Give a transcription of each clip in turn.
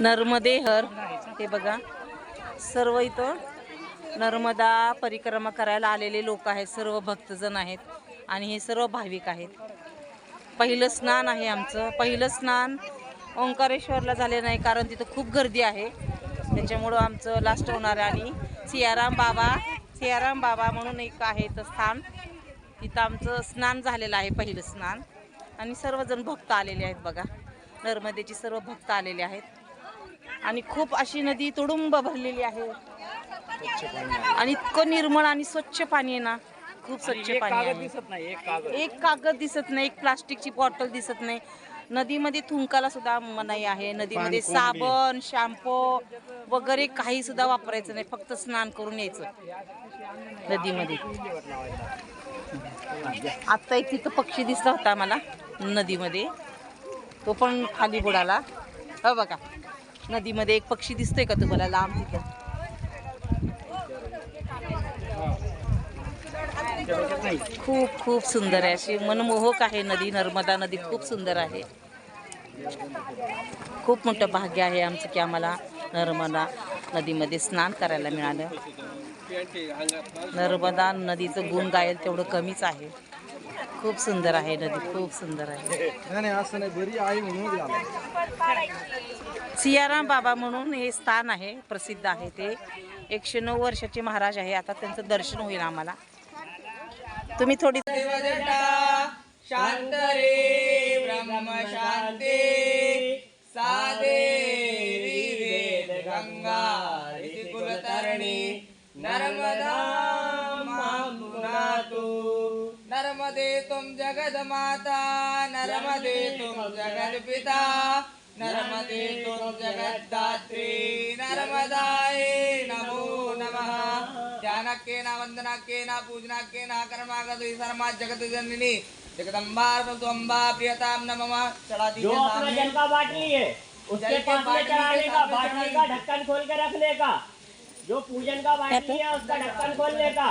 नर्मदे हर. हे बघा. सर्व इथं नर्मदा परिक्रमा करायला आलेले लोक आहेत. सर्व भक्तजण आहेत. आणि हे सर्व भाविक आहेत. पहिलं स्नान आहे आमचं. पहिलं स्नान ओंकारेश्वरला झाले नाही कारण तिथं खूप गर्दी आहे. त्याच्यामुळं आमचं लास्ट होणार आहे. आणि सियाराम बाबा सियाराम बाबा म्हणून एक आहे तर स्थान. तिथं आमचं स्नान झालेलं आहे पहिलं स्नान. आणि सर्वजण भक्त आलेले आहेत बघा. नर्मदेची सर्व भक्त आलेले आहेत. आणि खूप अशी नदी तुडुंब भरलेली आहे. आणि इतकं निर्मळ आणि स्वच्छ पाणी आहे ना खूप स्वच्छ एक पाणी कागद आहे. दिसत नाही एक कागद. एक कागद दिसत नाही एक प्लास्टिकची बॉटल दिसत नाही. नदीमध्ये थुंकाला सुद्धा मनाई आहे. नदीमध्ये साबण शॅम्पू वगैरे काही सुद्धा वापरायचं नाही. फक्त स्नान करून यायचं नदीमध्ये. आता एक तिथं पक्षी दिसला होता मला नदीमध्ये. तो पण खाली बुडाला. हो बघा. नदीमध्ये एक पक्षी दिसतोय का तुम्हाला? लांब तिथं. नाही खूप खूप सुंदर आहे. अशी मनमोहक आहे नदी. नर्मदा नदी खूप सुंदर आहे. खूप मोठं भाग्य आहे आमचं की आम्हाला नर्मदा नदीमध्ये स्नान करायला मिळालं. नर्मदा नदीचं गुण गायल तेवढं कमीच आहे. खूप सुंदर आहे नदी खूप सुंदर आहे. नाही नाही असं नाही बरी आहे म्हणून झालं सियाराम बाबा म्हणून हे स्थान आहे प्रसिद्ध आहे ते. एकशे नऊ वर्षाचे महाराज आहे आता त्यांचं दर्शन होईल आम्हाला. तुम्ही थोडी शांत रे ब्रह्म शांते सादे वेद गंगा कुलतरणी नर्मदा मातु नर्मदे तुम जगद माता नर्मदे तुम जगद पिता नर्मदे तुम जगत दात्री नर्मदाय नमो नमः। ध्यानक्येन वन्दनाक्येन पूजनाक्येन कर्मागत सर्मा जगत जननी। जगदम्बार अम्बा प्रियतां न मम जो अपना जल का बाटली है उसके पास में चढ़ाने का बाटली का ढक्कन खोल के रखने का जो पूजन का बाटली है उसका ढक्कन खोलने का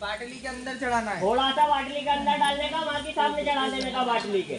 बाटली के अंदर चढ़ाना है। थोड़ा सा बाटली के अंदर डालने का बाकी सामने चढ़ा देने का। बाटली के